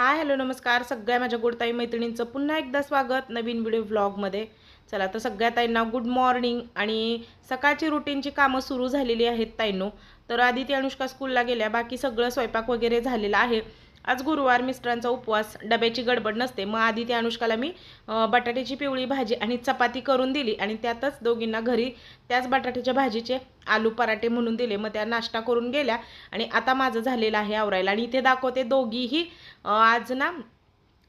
Hi hello नमस्कार. सगळ्या माझ्या गोडताई मैत्रिणींचं पुन्हा एकदा स्वागत नवीन व्हिडिओ व्लॉगमध्ये चला तर सगळ्या ताईंना गुड मॉर्निंग आणि सकाळची रुटीनची कामं सुरू झालेली आहेत ताईंनो. तर आदिती अनुष्का स्कूलला गेल्या बाकी सगळं स्वयंपाक वगैरे झालेला आहे. आज गुरुवार मिस्टरांचा उपवास डब्याची गडबड नसते. मग आधी त्या अनुष्काला मी बटाट्याची पिवळी भाजी आणि चपाती करून दिली आणि त्यातच दोघींना घरी त्याच बटाट्याच्या भाजीचे आलू पराठे म्हणून दिले. मग त्या नाश्ता करून गेल्या आणि आता माझं झालेलं आहे आवरायला. आणि इथे दाखवते दोघीही आज ना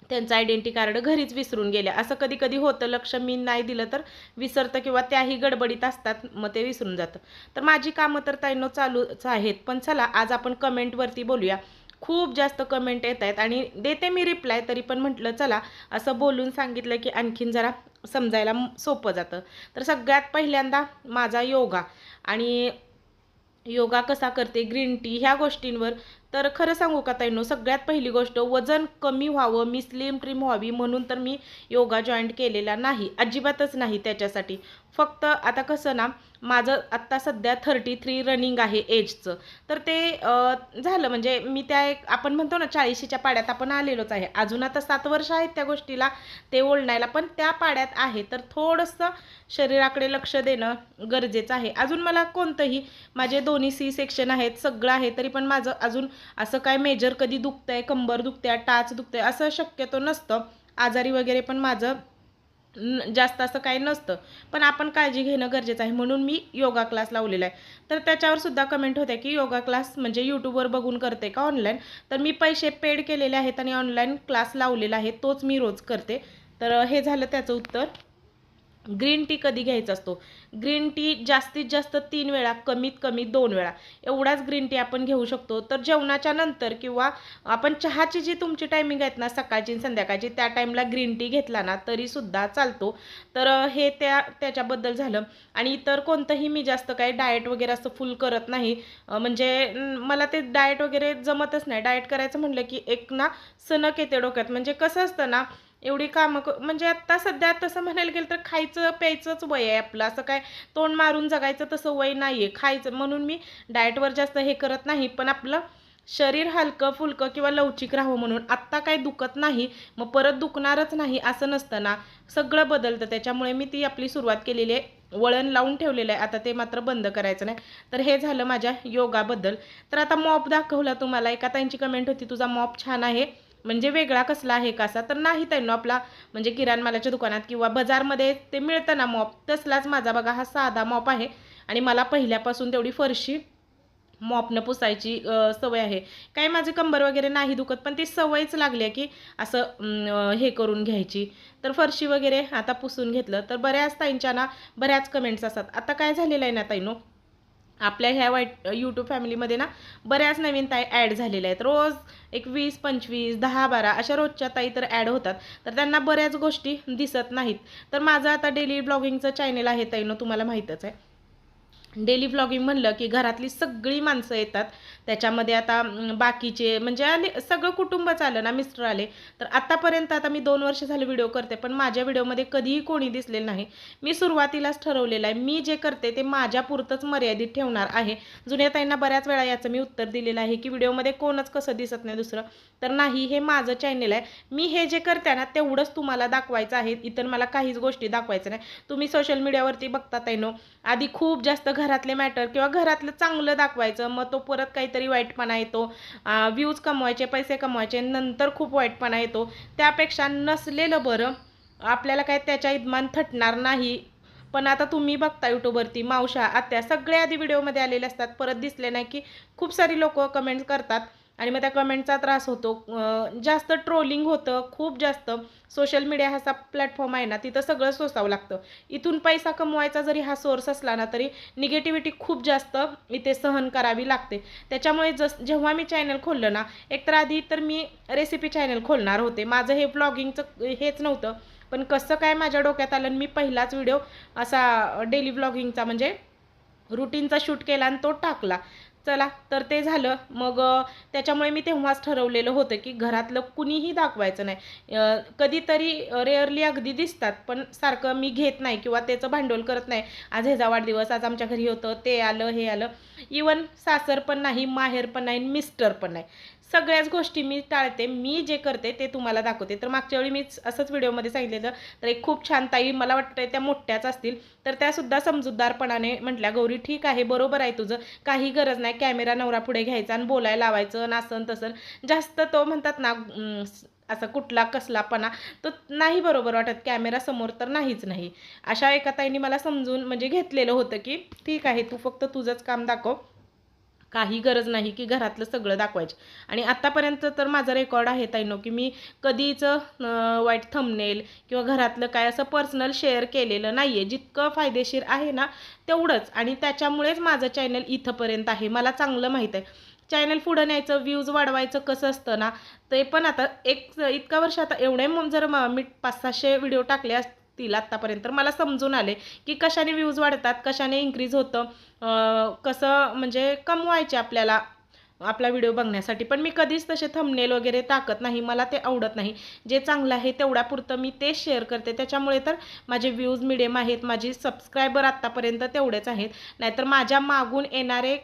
त्यांचं आयडेंटी कार्ड घरीच विसरून गेल्या. असं कधी कधी होतं लक्ष मी नाही दिलं तर विसरतं किंवा त्याही गडबडीत असतात मग ते विसरून जातं. तर माझी कामं तर ताईंनो चालूच आहेत. पण चला आज आपण कमेंटवरती बोलूया. खूप जास्त कमेंट येत आहेत आणि देते मी रिप्लाय तरी पण म्हटलं चला असं बोलून सांगितलं की आणखीन जरा समजायला सोपं जातं. तर सगळ्यात पहिल्यांदा माझा योगा आणि योगा कसा करते ग्रीन टी ह्या गोष्टींवर तर खरं सांगू का ताईनो सगळ्यात पहिली गोष्ट वजन कमी व्हावं मी स्लिम ट्रिम व्हावी म्हणून तर मी योगा जॉईंट केलेला नाही अजिबातच नाही त्याच्यासाठी. फक्त आता कसं ना माझं आत्ता सध्या थर्टी थ्री रनिंग आहे एजचं तर ते झालं म्हणजे मी त्या एक आपण म्हणतो ना चाळीशीच्या पाड्यात आपण आलेलोच आहे. अजून आता सात वर्ष आहेत त्या गोष्टीला ते ओढणायला पण त्या पाड्यात आहे. तर थोडंसं शरीराकडे लक्ष देणं गरजेचं आहे. अजून मला कोणतंही माझे दोन्ही सी सेक्शन आहेत सगळं आहे तरी पण माझं अजून असं काय मेजर कधी दुखतंय कंबर दुखते टाच दुखतंय असं शक्यतो नसतं. आजारी वगैरे पण माझं जास्त असं काही नसतं. पण आपण काळजी घेणं गरजेचं आहे म्हणून मी योगा क्लास लावलेला आहे. तर त्याच्यावर सुद्धा कमेंट होत्या की योगा क्लास म्हणजे यूट्यूबवर बघून करते का ऑनलाईन तर मी पैसे पेड केलेले आहेत आणि ऑनलाईन क्लास लावलेला आहे तोच मी रोज करते. तर हे झालं त्याचं उत्तर. ग्रीन टी कधी घ्यायचा असतो? ग्रीन टी जास्तीत जास्त तीन वेळा कमीत कमी दोन वेळा. एवढाच ग्रीन टी आपण घेऊ शकतो. तर जेवणाच्या नंतर किंवा आपण चहाची जी तुमची टायमिंग आहेत ना सकाळची आणि संध्याकाळची त्या टाईमला ग्रीन टी घेतला ना तरीसुद्धा चालतो. तर हे त्या त्याच्याबद्दल झालं. आणि इतर कोणतंही मी जास्त काही डाएट वगैरे असं फुल करत नाही. म्हणजे मला ते डाएट वगैरे जमतच नाही. डाएट करायचं म्हणलं की एक ना सणक येते डोक्यात. म्हणजे कसं असतं ना एवढी कामं क म्हणजे आत्ता सध्या तसं म्हणायला गेलं तर खायचं प्यायचंच वय आहे आपलं. असं काय तोंड मारून जगायचं तसं वय नाही आहे खायचं म्हणून मी डाएटवर जास्त हे करत नाही. पण आपलं शरीर हलकं फुलकं किंवा लवचिक राहावं म्हणून आत्ता काय दुखत नाही मग परत दुखणारच नाही असं नसतं ना. सगळं बदलतं. त्याच्यामुळे मी ती आपली सुरुवात केलेली आहे. वळण लावून ठेवलेलं आहे. आता ते मात्र बंद करायचं नाही. तर हे झालं माझ्या योगाबद्दल. तर आता मॉप दाखवला तुम्हाला. एका त्यांची कमेंट होती तुझा मॉप छान आहे. म्हणजे वेगळा कसला आहे कसा तर नाही त्यांना आपला म्हणजे किराण मालाच्या दुकानात किंवा बाजारमध्ये ते मिळतं ना मॉप तसलाच माझा बघा हा साधा मॉप आहे. आणि मला पहिल्यापासून तेवढी फरशी मॉपनं पुसायची सवय आहे. काही माझे कंबर वगैरे नाही दुखत पण ती सवयच लागली आहे की असं हे करून घ्यायची. तर फरशी वगैरे आता पुसून घेतलं तर बऱ्याच ताईंच्या ना बऱ्याच कमेंट्स असतात. आता काय झालेलं आहे ना ताईनो आपल्या ह्या वाईट यूट्यूब फॅमिलीमध्ये ना बऱ्याच नवीन ताई ॲड झालेल्या आहेत. रोज एक वीस पंचवीस दहा बारा अशा रोजच्या ताई तर ॲड होतात. तर त्यांना बऱ्याच गोष्टी दिसत नाहीत. तर माझं आता डेली ब्लॉगिंगचं चॅनल आहे ताईनं तुम्हाला माहीतच आहे. डेली ब्लॉगिंग म्हणलं की घरातली सगळी माणसं येतात. त्याच्यामध्ये आता बाकीचे म्हणजे आले सगळं कुटुंबच आलं ना मिस्टर आले. तर आत्तापर्यंत आता मी दोन वर्ष झाले व्हिडिओ करते पण माझ्या व्हिडिओमध्ये कधीही कोणी दिसलेलं नाही. मी सुरुवातीलाच ठरवलेलं आहे मी जे करते ते माझ्यापुरतंच मर्यादित ठेवणार आहे. जुन्या ताईंना बऱ्याच वेळा याचं मी उत्तर दिलेलं आहे की व्हिडिओमध्ये कोणच कसं दिसत नाही दुसरं. तर नाही हे माझं चॅनल आहे. मी हे जे करते ना तेवढंच तुम्हाला दाखवायचं आहे. इतर मला काहीच गोष्टी दाखवायचं नाही. तुम्ही सोशल मीडियावरती बघता ताईनो आधी खूप जास्त घरातले मॅटर किंवा घरातलं चांगलं दाखवायचं मग तो परत काहीतरी वाईटपणा येतो. व्ह्यूज कमवायचे पैसे कमवायचे नंतर खूप वाईटपणा येतो. त्यापेक्षा नसलेलं बरं आपल्याला काय त्याच्या इदमान थटणार नाही. पण आता तुम्ही बघता यूट्यूबवरती मावशा आत्या सगळे आधी व्हिडिओमध्ये आलेले असतात. परत दिसले नाही की खूप सारी लोक कमेंट्स करतात. आणि मग त्या कमेंटचा त्रास होतो. जास्त ट्रोलिंग होतं खूप जास्त. सोशल मीडिया हा असा प्लॅटफॉर्म आहे ना तिथं सगळं सोसावं लागतं. इथून पैसा कमवायचा जरी हा सोर्स असला ना तरी निगेटिव्हिटी खूप जास्त इथे सहन करावी लागते. त्याच्यामुळे जस जेव्हा मी चॅनल खोललं ना एकतर आधी तर मी रेसिपी चॅनल खोलणार होते. माझं हे ब्लॉगिंगचं हेच नव्हतं. पण कसं काय माझ्या डोक्यात आलं आणि मी पहिलाच व्हिडिओ असा डेली व्लॉगिंगचा म्हणजे रुटीनचा शूट केला आणि तो टाकला. चला तर ते झालं. मग त्याच्यामुळे मी तेव्हाच ठरवलेलं होतं की घरातलं कुणीही दाखवायचं नाही. कधीतरी रेअरली अगदी दिसतात पण सारखं मी घेत नाही किंवा त्याचं भांडवल करत नाही. आज ह्याचा वाढदिवस आज आमच्या घरी होतं ते आलं हे आलं. इवन सासर पण नाही माहेर पण नाही मिस्टर पण नाही. सगळ्याच गोष्टी मी टाळते मी जे करते ते तुम्हाला दाखवते. तर मागच्या वेळी मी असंच व्हिडिओमध्ये सांगितलेलं तर एक खूप छान ताई मला वाटतं त्या मोठ्याच असतील तर त्यासुद्धा समजूतदारपणाने म्हटल्या गौरी ठीक आहे बरोबर आहे तुझं काही गरज नाही कॅमेरा नवरा पुढे घ्यायचा आणि बोलायला लावायचं नासन तसं. जास्त तो म्हणतात ना असा कुठला कसलापणा तो नाही बरोबर वाटत कॅमेरा समोर तर नाहीच नाही. अशा एका ताईने मला समजून म्हणजे घेतलेलं होतं की ठीक आहे तू फक्त तुझंच काम दाखव. काही गरज नाही की घरातलं सगळं दाखवायचं. आणि आत्तापर्यंत तर माझा रेकॉर्ड आहे ताईनो की मी कधीच वाईट थंबनेल किंवा घरातलं काय असं पर्सनल शेअर केलेलं नाही आहे जितकं फायदेशीर आहे ना तेवढंच. आणि त्याच्यामुळेच माझं चॅनल इथंपर्यंत आहे. मला चांगलं माहीत आहे. चॅनल पुढं न्यायचं व्ह्यूज वाढवायचं कसं असतं ना ते पण आता एक इतका वर्ष आता एवढे मग जर मी पाच सहाशे व्हिडिओ टाकले असतील आत्तापर्यंत मला समजून आले की कशाने व्ह्यूज वाढतात कशाने इन्क्रीज होतं कसं म्हणजे कमवायचे आपल्याला. आपला व्हिडिओ बघण्यासाठी. पण मी कधीच तसे थंबनेल वगैरे टाकत नाही मला ते आवडत नाही. जे चांगलं आहे तेवढ्यापुरतं मी ते शेअर करते. त्याच्यामुळे तर माझे व्ह्यूज मिडियम आहेत माझी सबस्क्रायबर आत्तापर्यंत तेवढेच आहेत. नाहीतर माझ्या मागून येणारे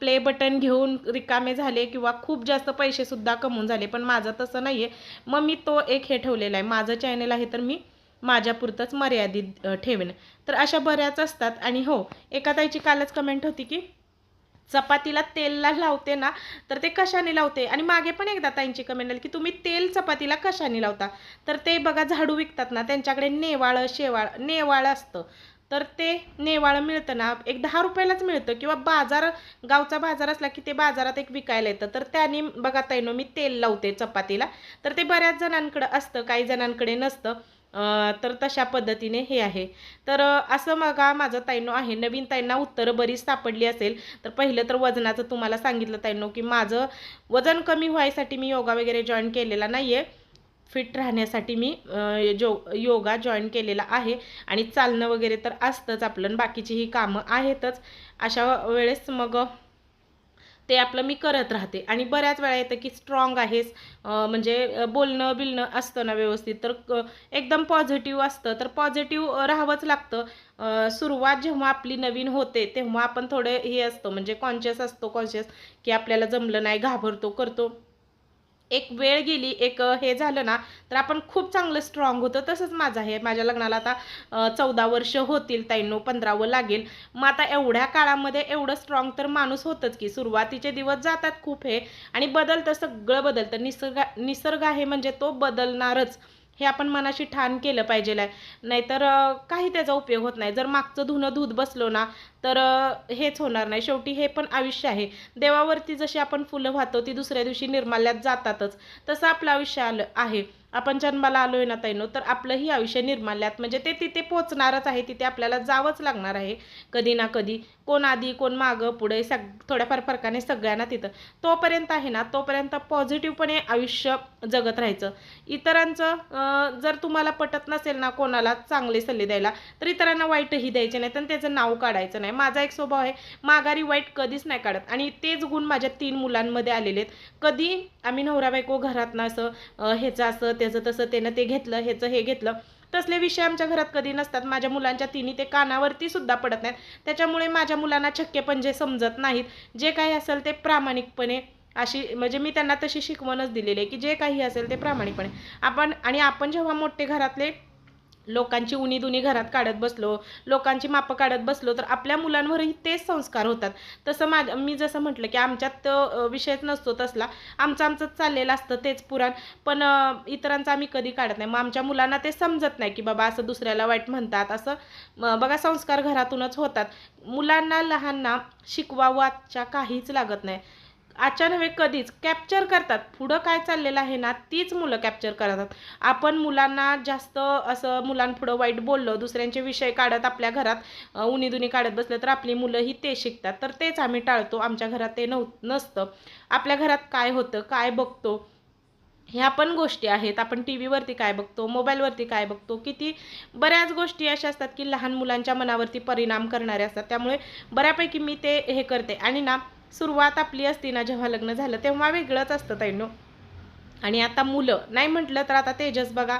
प्ले बटन घेऊन रिकामे झाले किंवा खूप जास्त पैसेसुद्धा कमवून झाले. पण माझं तसं नाही आहे मग मी तो एक हे ठेवलेला आहे. माझं चॅनल आहे तर मी माझ्यापुरतंच मर्यादित ठेवेन. तर अशा बऱ्याच असतात. आणि हो एका ताईची कालच कमेंट होती की चपातीला तेलला लावते ना तर ते कशाने लावते? आणि मागे पण एकदा ताईंची कमेंट आली की तुम्ही तेल चपातीला कशाने लावता? तर ते बघा झाडू विकतात ना त्यांच्याकडे नेवाळं शेवाळ नेवाळं असतं. तर ते नेवाळं मिळतं ना एक दहा रुपयालाच मिळतं किंवा बाजार गावचा बाजार असला की ते बाजारात एक विकायला येतं. तर त्याने बघा ताईनो मी तेल लावते चपातीला. तर ते बऱ्याच जणांकडं असतं काही जणांकडे नसतं. तर तशा पद्धतीने हे आहे. तर असं बघा माझं ताईनो आहे. नवीन ताईंना उत्तरं बरीच सापडली असेल. तर पहिलं तर वजनाचं तुम्हाला सांगितलं ताईनो की माझं वजन कमी व्हायसाठी मी योगा वगैरे जॉईन केलेला नाही आहे फिट राहण्यासाठी मी जो योगा जॉईन केलेला आहे. आणि चालणं वगैरे तर असतंच आपलं. बाकीची ही कामं आहेतच. अशा वेळेस मग ते आपलं मी करत राहते. आणि बऱ्याच वेळा येतं की स्ट्रॉंग आहेस म्हणजे बोलणं बिलणं असतं ना व्यवस्थित तर क- एकदम पॉझिटिव्ह असतं. तर पॉझिटिव्ह राहावंच लागतं. सुरुवात जेव्हा आपली नवीन होते तेव्हा आपण थोडे हे म्हणजे असतो म्हणजे कॉन्शियस असतो कॉन्शियस की आपल्याला जमलं नाही घाबरतो करतो. एक वेळ गेली एक हे झालं ना तर आपण खूप चांगलं स्ट्रॉंग होतं. तसंच माझं आहे. माझ्या लग्नाला आता चौदा वर्ष होतील ताईंनो पंधरावं लागेल. मग आता एवढ्या काळामध्ये एवढं स्ट्रॉंग तर माणूस होतंच की सुरुवातीचे दिवस जातात खूप हे. आणि बदलतं सगळं बदलतं. निसर्ग निसर्ग आहे म्हणजे तो बदलणारच. हे आपण मनाशी ठाण केलं पाहिजे नाहीतर काही त्याचा उपयोग होत नाही. जर मागचं धुणं धूत बसलो ना तर हेच होणार नाही. शेवटी हे पण आयुष्य आहे. देवावरती जशी आपण फुलं वाहतो ती दुसऱ्या दिवशी निर्माल्यात जातातच. तसं आपलं आयुष्य आलं आहे. आपण जन्माला आलोय ना तैनो तर आपलंही आयुष्य निर्माल्यात. म्हणजे ते तिथे पोचणारच आहे तिथे आपल्याला जावंच लागणार आहे. कधी ना कधी कोण आधी कोण मागं पुढे सग थोड्याफार फरकाने सगळ्यांना तिथं. तोपर्यंत आहे ना तोपर्यंत पॉझिटिव्हपणे आयुष्य जगत राहायचं. इतरांचं जर तुम्हाला पटत नसेल ना कोणाला चांगले सल्ले द्यायला तर इतरांना वाईटही द्यायचे नाही तर त्याचं नाव काढायचं नाही. माझा एक स्वभाव आहे माघारी वाईट कधीच नाही काढत. आणि तेच गुण माझ्या तीन मुलांमध्ये आलेले आहेत. कधी आम्ही नवरा बायको घरात असं ह्याचं असं त्याचं तसं त्यानं ते घेतलं ह्याचं हे घेतलं. तसले विषय आमच्या घरात कधी नसतात. माझ्या मुलांच्या तिन्ही ते कानावरती सुद्धा पडत नाहीत. त्याच्यामुळे माझ्या मुलांना छक्के पंजे समजत नाहीत जे काही असेल ते प्रामाणिकपणे अशी म्हणजे मी त्यांना तशी शिकवणच दिलेली आहे की जे काही असेल ते प्रामाणिकपणे. आपण आणि आपण जेव्हा मोठे घरातले लोकांची उणी दुनी घरात काढत बसलो लोकांची मापं काढत बसलो तर आपल्या मुलांवरही तेच संस्कार होतात. तसं माझ मी जसं म्हटलं की आमच्यात विषयच नसतो तसला. आमचं आमचंच चाललेलं असतं तेच पुराण. पण इतरांचं आम्ही कधी काढत नाही. मग आमच्या मुलांना ते समजत नाही की बाबा असं दुसऱ्याला वाईट म्हणतात असं बघा संस्कार घरातूनच होतात. मुलांना लहानना शिकवावाच्या काहीच लागत नाही. अचानक कधीच कॅप्चर करतात. पुढं काय चाललेलं आहे ना तीच मुलं कॅप्चर करतात. आपण मुलांना जास्त असं मुलांपुढं वाईट बोललो दुसऱ्यांचे विषय काढत आपल्या घरात अ, काढत बसलं तर आपली मुलंही ते शिकतात. तर तेच आम्ही टाळतो. आमच्या घरात ते नव नसतं. आपल्या घरात काय होतं काय बघतो ह्या पण गोष्टी आहेत. आपण टी व्हीवरती काय बघतो मोबाईलवरती काय बघतो किती बऱ्याच गोष्टी अशा असतात की लहान मुलांच्या मनावरती परिणाम करणाऱ्या असतात. त्यामुळे बऱ्यापैकी मी ते हे करते. आणि ना सुरुवात आपली असते ना जेव्हा लग्न झालं तेव्हा वेगळंच असतं ताईनो आणि आता मुलं नाही म्हटलं तर आता तेजस बघा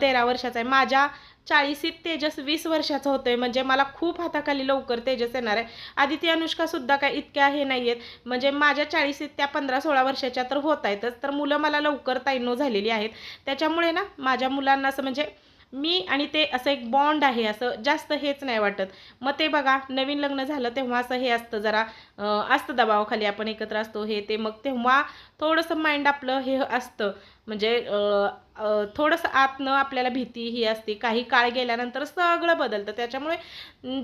तेरा वर्षाचा आहे. माझ्या चाळीसीत तेजस वीस वर्षाचं होतोय म्हणजे मला खूप हाताखाली लवकर तेजस येणार आहे. आदिती अनुष्का अनुष्कासुद्धा काय इतक्या हे नाही आहेत म्हणजे माझ्या चाळीसीत त्या पंधरा सोळा वर्षाच्या तर होत आहेतच तर मुलं मला लवकर ताईनो झालेली आहेत. त्याच्यामुळे ना माझ्या मुलांना असं म्हणजे मी आणि ते असं एक बॉन्ड आहे असं जास्त हेच नाही वाटत. मग ते बघा नवीन लग्न झालं तेव्हा असं हे असतं जरा असतं दबावाखाली आपण एकत्र असतो हे ते मग तेव्हा थोडंसं माइंड आपलं हे असतं. म्हणजे थोडंसं आतनं आपल्याला भीती ही असते. काही काळ गेल्यानंतर सगळं बदलतं. त्याच्यामुळे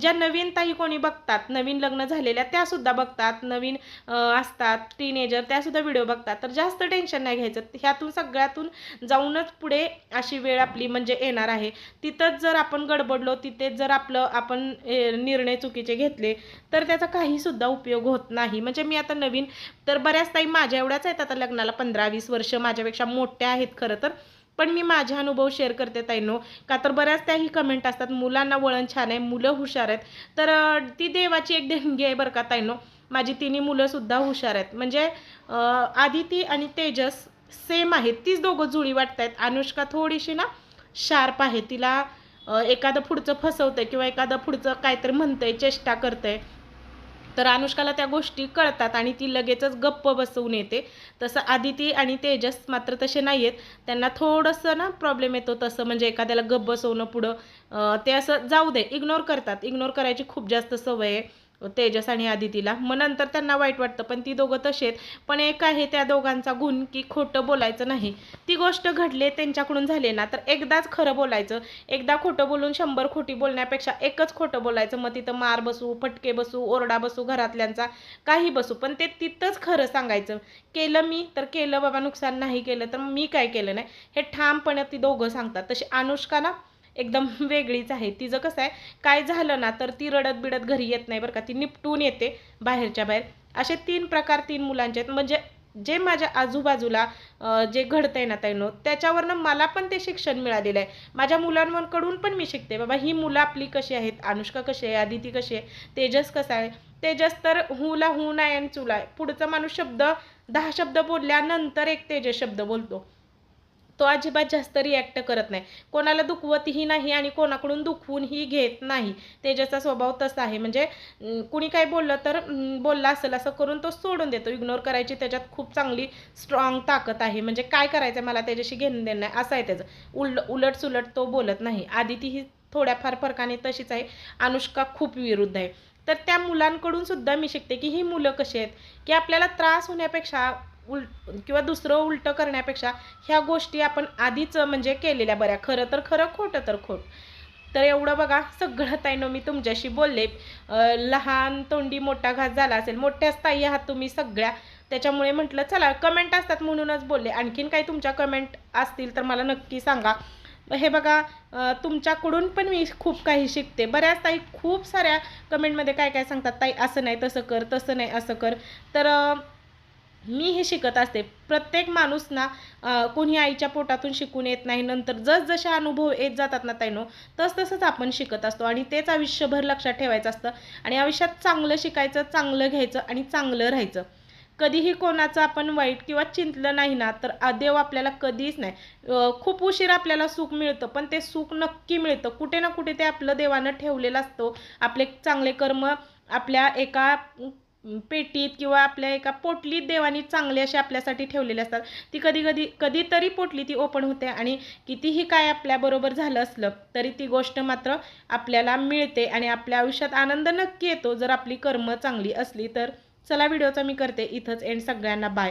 ज्या नवीन ताई कोणी बघतात नवीन लग्न झालेल्या त्यासुद्धा बघतात. नवीन असतात टीनेजर त्यासुद्धा व्हिडिओ बघतात. तर जास्त टेन्शन नाही घ्यायचं. ह्यातून सगळ्यातून जाऊनच पुढे अशी वेळ आपली म्हणजे येणार आहे. तिथंच जर आपण गडबडलो तिथेच जर आपलं आपण निर्णय चुकीचे घेतले तर त्याचा काहीसुद्धा उपयोग होत नाही. म्हणजे मी आता नवीन तर बऱ्याच ताई माझ्या एवढ्याच आहेत आता लग्नाला. पंधरा वीस वर्ष माझ्यापेक्षा मोठ्या आहेत खरं तर. पण मी माझे अनुभव शेअर करते ताईनो. का तर बऱ्याच त्याही कमेंट असतात मुलांना वळण छान आहे मुलं हुशार आहेत. तर ती देवाची एक देणगी आहे बरं का ताईनो. माझी तिन्ही मुलंसुद्धा हुशार आहेत. म्हणजे आदिती आणि तेजस सेम आहेत. तीच दोघं जुळी वाटत आहेत अनुष्का थोडीशी ना शार्प आहे. तिला एखादं पुढचं फसवतंय किंवा एखादं पुढचं काहीतरी म्हणतंय चेष्टा करतंय. तर अनुष्काला त्या गोष्टी कळतात आणि ती लगेचच गप्प बसवून येते. तसं आदिती आणि तेजस मात्र तसे नाही आहेत त्यांना थोडंसं ना प्रॉब्लेम येतो तसं म्हणजे एखाद्याला गप्प बसवणं पुढं. ते असं जाऊ दे इग्नोर करतात. इग्नोर करायची खूप जास्त सवय आहे. तेजस आणि आदितीला. मग नंतर त्यांना वाईट वाटतं पण ती दोघं तसेत आहेत. पण एक आहे त्या दोघांचा गुण की खोटं बोलायचं नाही. ती गोष्ट घडली त्यांच्याकडून झाली ना तर एकदाच खरं बोलायचं. एकदा खोटं बोलून शंभर खोटी बोलण्यापेक्षा एकच खोटं बोलायचं. मग तिथं मार बसू फटके बसू ओरडा बसू घरातल्यांचा काही बसू. पण ते तिथंच खरं सांगायचं. केलं मी तर केलं बाबा नुकसान नाही केलं तर मी काय केलं नाही. हे ठामपणे ती दोघं सांगतात. तशी अनुष्का ना एकदम वेगळीच आहे. तिचं कसं आहे काय झालं ना तर ती रडत बिडत घरी येत नाही बरं का. ती निपटून येते बाहेरच्या बाहेर. असे तीन प्रकार तीन मुलांचे आहेत. म्हणजे जे माझ्या आजूबाजूला जे जे घडतंय ना ताईनो त्याच्यावरनं मला पण ते शिक्षण मिळालेलं आहे. माझ्या मुलांकडून पण मी शिकते. बाबा ही मुलं आपली कशी आहेत? अनुष्का कशी आहे? आदिती कशी आहे? तेजस कसा आहे? तेजस तर हुला हू नाही आणि चुला आहे. पुढचा माणूस शब्द दहा शब्द बोलल्यानंतर एक तेजस शब्द बोलतो. तो अजिबात जास्त रिॲक्ट करत नाही. कोणाला दुखवतही नाही आणि कोणाकडून दुखवूनही घेत नाही. तेजाचा स्वभाव तसा आहे. म्हणजे कुणी काय बोललं तर बोलला असेल असं करून तो सोडून देतो. इग्नोर करायची त्याच्यात खूप चांगली स्ट्रॉंग ताकद आहे. म्हणजे काय करायचं मला त्याच्याशी घेणं देणं नाही. असं आहे त्याचं. उल उलट सुलट तो बोलत नाही. आदिती ही थोड्याफार फरकाने तशीच आहे. अनुष्का खूप विरुद्ध आहे. तर त्या मुलांकडून सुद्धा मी शिकते की ही मुलं कशी आहेत? की आपल्याला त्रास होण्यापेक्षा उल किंवा दुसरं उलटं करण्यापेक्षा ह्या गोष्टी आपण आधीच म्हणजे केलेल्या बऱ्या. खरं तर खरं खोटं तर खोट. तर एवढं बघा सगळं ताईनं मी तुमच्याशी बोलले. लहान तोंडी मोठा घात झाला असेल मोठ्याच ताई आहात तुम्ही सगळ्या. त्याच्यामुळे म्हटलं चला कमेंट असतात म्हणूनच बोलले. आणखीन काही तुमच्या कमेंट असतील तर मला नक्की सांगा. हे बघा तुमच्याकडून पण मी खूप काही शिकते. बऱ्याच ताई खूप साऱ्या कमेंटमध्ये काय काय सांगतात? ताई असं नाही तसं कर तसं नाही असं कर. तर मी हे शिकत असते. प्रत्येक माणूस ना कोणी आईच्या पोटातून शिकून येत नाही नंतर जसजसे अनुभव येत जातात ना ताईनो तस तसंच आपण शिकत असतो. आणि तेच आयुष्यभर लक्षात ठेवायचं असतं. आणि आयुष्यात चांगलं शिकायचं चांगलं घ्यायचं आणि चांगलं राहायचं. कधीही कोणाचं आपण वाईट किंवा चिंतलं नाही ना तर आ- देव आपल्याला कधीच नाही. खूप उशीर आपल्याला सुख मिळतं पण ते सुख नक्की मिळतं. कुठे ना कुठे ते आपलं देवानं ठेवलेलं असतो. आपले चांगले कर्म आपल्या एका पेटीत किंवा आपल्या एका पोटलीत देवानी चांगले असे आपल्यासाठी ठेवलेले असतात. ती कधी कधी कधीतरी पोटली ती ओपन होते आणि कितीही काय आपल्याबरोबर झालं असलं तरी ती गोष्ट मात्र आपल्याला मिळते आणि आपल्या आयुष्यात आनंद नक्की येतो. जर आपली कर्म चांगली असली तर चला व्हिडिओचा मी करते. इथंच एंड सगळ्यांना बाय